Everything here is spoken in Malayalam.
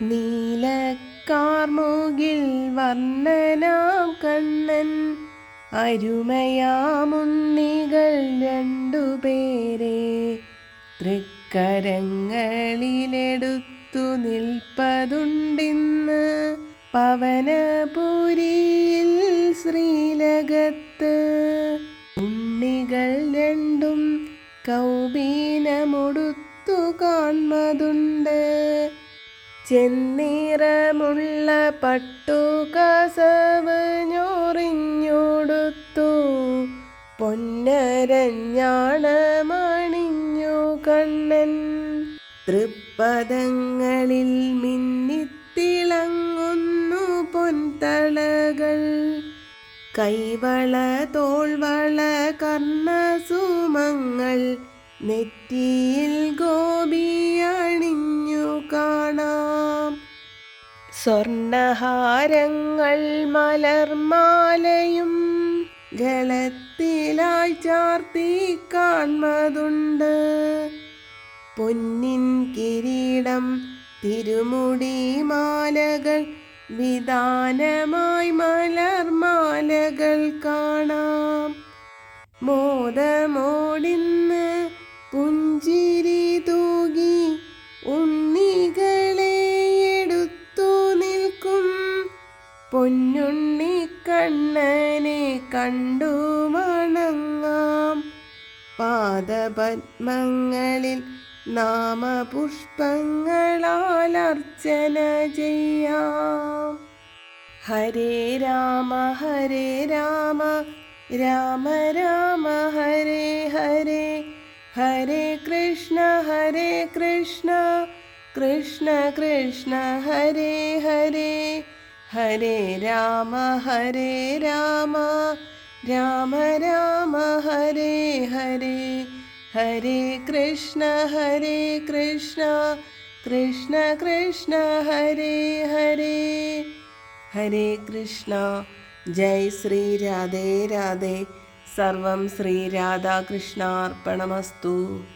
നീലക്കാർമുകിൽ വർണനാം കണ്ണൻ അരുമയാമുണ്ണികൾ രണ്ടുപേരെ തൃക്കരങ്ങളിലെടുത്തു നിൽപ്പതുണ്ടിന്ന് പവനപുരിയിൽ ശ്രീലകത്ത്. ഉണ്ണികൾ രണ്ടും കൗബീനമൊടുത്തു കാൺമതുണ്ട്. ചെന്നീറമുള്ള പട്ടു കസവ് ഞൊറിഞ്ഞൊടുത്തു. പൊന്നരഞ്ഞാണമണിഞ്ഞു കണ്ണൻ. തൃപ്പദങ്ങളിൽ മിന്നിത്തിളങ്ങുന്നു പൊൻതളകൾ. കൈവള തോൾവള കർണസുമങ്ങൾ നെറ്റിയിൽ ഗോപിയണിഞ്ഞു കാണാം. സ്വർണഹാരങ്ങൾ മലർമാലയും ഗളത്തിലായി ചാർത്തി പൊന്നിൻ കിരീടം തിരുമുടി മാലകൾ വിധാനമായി മലർമാലകൾ കാണാം. മോദമോടിന്ന് പൊന്നുണ്ണി കണ്ണനെ കണ്ടു മണങ്ങാം പാദപത്മങ്ങളിൽ നാമപുഷ്പങ്ങളാൽ അർച്ചന ചെയ്യാം. ഹരേ രാമ ഹരേ രാമ രാമ രാമ ഹരേ ഹരേ ഹരേ കൃഷ്ണ ഹരേ കൃഷ്ണ കൃഷ്ണ കൃഷ്ണ ഹരേ ഹരേ. ഹരേ രാമ ഹരേ രാമ രാമ രാമ ഹരേ ഹരേ ഹരേ കൃഷ്ണ ഹരേ കൃഷ്ണ കൃഷ്ണ കൃഷ്ണ ഹരേ ഹരേ ഹരേ കൃഷ്ണ ജയ് ശ്രീ രാധേ രാധേ സർവം ശ്രീ രാധാകൃഷ്ണാർപ്പണമസ്തു